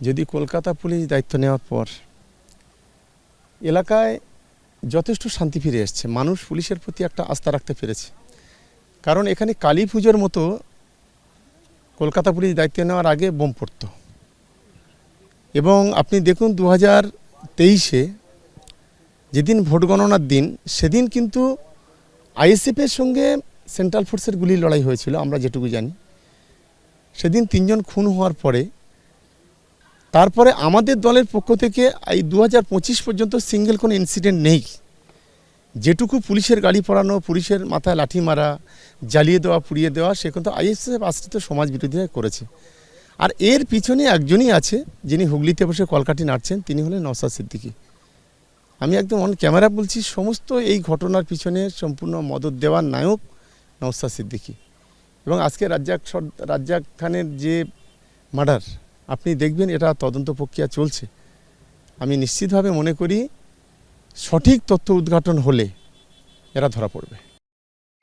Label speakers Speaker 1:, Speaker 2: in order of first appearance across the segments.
Speaker 1: যদি কলকাতা পুলিশ দায়িত্ব নেওয়ার পর এলাকায় যথেষ্ট শান্তি ফিরে এসছে, মানুষ পুলিশের প্রতি একটা আস্থা রাখতে পেরেছে। কারণ এখানে কালী পুজোর মতো কলকাতা পুলিশ দায়িত্ব নেওয়ার আগে বোম পড়তো। এবং আপনি দেখুন দু হাজার তেইশে যেদিন ভোট গণনার দিন, সেদিন কিন্তু আইএসএফের সঙ্গে সেন্ট্রাল ফোর্সের গুলি লড়াই হয়েছিল, আমরা যেটুকু জানি। সেদিন তিনজন খুন হওয়ার পরে তারপরে আমাদের দলের পক্ষ থেকে এই দু হাজার পঁচিশ পর্যন্ত সিঙ্গেল কোনো ইনসিডেন্ট নেই। যেটুকু পুলিশের গাড়ি পড়ানো পুলিশের মাথায় লাঠি মারা, জ্বালিয়ে দেওয়া, পুড়িয়ে দেওয়া, সে কিন্তু আইএসএফ আশ্রিত সমাজ বিরোধীরা করেছে। আর এর পিছনে একজনই আছে, যিনি হুগলিতে বসে কলকাটি নাড়ছেন, তিনি হলেন নওসাদ সিদ্দিকী। আমি একদম অন ক্যামেরা বলছি, সমস্ত এই ঘটনার পিছনে সম্পূর্ণ মদত দেওয়ার নায়ক নওসাদ সিদ্দিকী। এবং আজকে রাজ্জাক রাজ্জাক খানের যে মার্ডার আপনি দেখবেন এটা তদন্ত প্রক্রিয়া চলছে। আমি নিশ্চিতভাবে মনে করি সঠিক তথ্য উদ্ঘাটন হলে এরা ধরা পড়বে।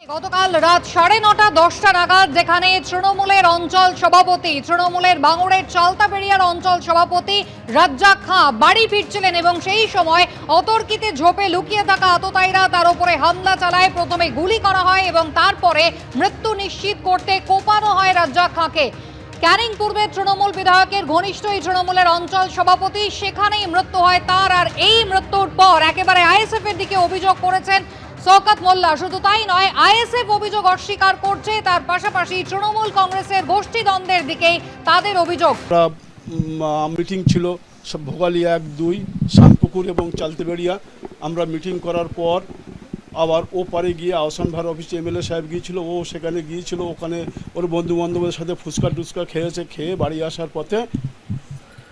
Speaker 2: গতকাল রাত সাড়ে নটা, দশটা নাগাদ যেখানে তৃণমূলের অঞ্চল সভাপতি, তৃণমূলের বাঙুরের চালতাবেড়িয়ার অঞ্চল সভাপতি রাজ্জাক খাঁ বাড়ি ফিরছিলেন এবং সেই সময় অতর্কিতে ঝোপে লুকিয়ে থাকা আততায়ীরা তার উপরে হামলা চালায়। প্রথমে গুলি করা হয় এবং তারপরে মৃত্যু নিশ্চিত করতে কোপানো হয় রাজ্জাক খাঁকে। ক্যানিং পূর্বে তৃণমূল বিধায়কের ঘনিষ্ঠ এই তৃণমূলের অঞ্চল সভাপতি, সেখানেই মৃত্যু হয় তার, আর এই মৃত্যুর পর একেবারে আইএসএফ এর দিকে অভিযোগ করেছেন শওকত মোল্লা। শুধু তাই নয়, আইএসএফ অভিযোগ অস্বীকার করছে, তার পাশাপাশি তৃণমূল কংগ্রেসের গোষ্ঠী দ্বন্দ্বের দিকেই তাদের অভিযোগ।
Speaker 3: মিটিং ছিল ভোগালী এক দুই শানপুকুর এবং চালতেবেড়িয়া। আমরা মিটিং করার পর আবার ও পারে গিয়ে আহসান ভার অফিসে এমএলএ সাহেব গিয়েছিল ও সেখানে গিয়েছিল ওখানে ওর বন্ধু বান্ধবের সাথে ফুচকা টুচকা খেয়েছে খেয়ে বাড়ি আসার পথে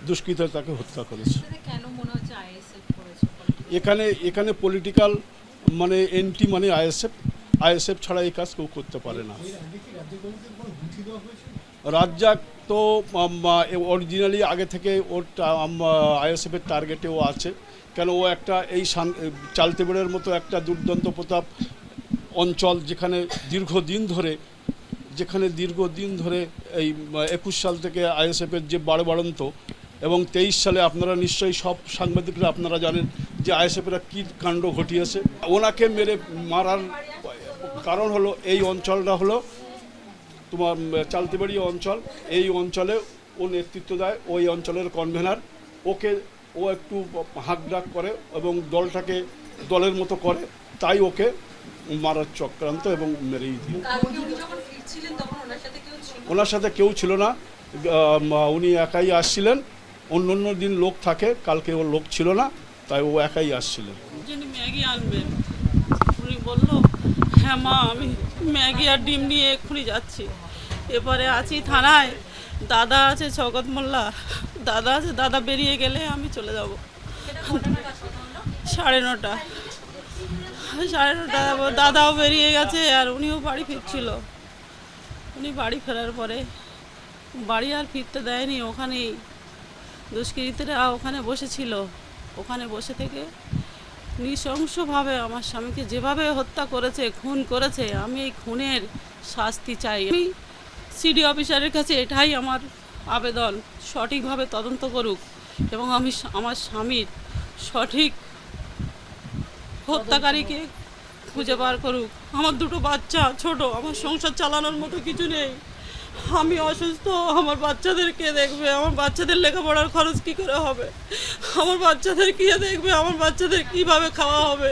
Speaker 3: দুষ্কৃত তাকে হত্যা করেছে। এখানে এখানে পলিটিক্যাল মানে এন্টি মানে আইএসএফ আইএসএফ ছাড়া এই কাজ কেউ করতে পারে না। রাজ্জাক তো অরিজিনালি আগে থেকে ওর আইএসএফের টার্গেটে ও আছে। কেন ও একটা এই চালতেবেড়ের মতো একটা দুর্দান্ত প্রতাপ অঞ্চল যেখানে দীর্ঘদিন ধরে, যেখানে দীর্ঘদিন ধরে এই একুশ সাল থেকে আইএসএফের যে বাড়ে বাড়ন্ত এবং তেইশ সালে আপনারা নিশ্চয়ই সব সাংবাদিকরা আপনারা জানেন যে আইএসএফেরা কী কাণ্ড ঘটিয়েছে। ওনাকে মেরে মারার কারণ হলো এই অঞ্চলটা হলো তোমার চালতিবাড়ি অঞ্চল। এই অঞ্চলে ও নেতৃত্ব দেয় ওই অঞ্চলের কনভেনার ওকে ও একটু হাঁক ডাক করে এবং দলটাকে দলের মতো করে তাই ওকে মারার চক্রান্ত এবং মেরেই দিল।
Speaker 4: ওনার সাথে কেউ ছিল?
Speaker 3: ওনার সাথে কেউ ছিল না। উনি একাই আসছিলেন। অন্য অন্য দিন লোক থাকে কালকে ওর লোক ছিল না তাই ও একাই আসছিলেন।
Speaker 5: যিনি ম্যাগি আনবেন উনি বলল হ্যাঁ মা আমি ম্যাগি আর ডিম নিয়ে এক্ষুনি যাচ্ছি। এবারে আছি থানায়। দাদা আছে শওকত মোল্লা। দাদা আছে, দাদা বেরিয়ে গেলে আমি চলে যাব। সাড়ে নটা। সাড়ে নটা দাদাও বেরিয়ে গেছে আর উনিও বাড়ি ফিরছিল। উনি বাড়ি ফেরার পরে বাড়ি আর ফিরতে দেয়নি, ওখানেই দুষ্কৃতীরা ওখানে বসেছিল। ওখানে বসে থেকে নৃশংসভাবে আমার স্বামীকে যেভাবে হত্যা করেছে, খুন করেছে, আমি এই খুনের শাস্তি চাই। আমি সিডি অফিসারের কাছে এটাই আমার আবেদন সঠিকভাবে তদন্ত করুক এবং আমি আমার স্বামীর সঠিক হত্যাকারীকে খুঁজে বার করুক। আমার দুটো বাচ্চা ছোট, আমার সংসার চালানোর মতো কিছু নেই। আমি অসুস্থ, আমার বাচ্চাদের কে দেখবে? আমার বাচ্চাদের লেখাপড়ার খরচ কি করে হবে? আমার বাচ্চাদের কে দেখবে? আমার বাচ্চাদের কীভাবে খাওয়া হবে?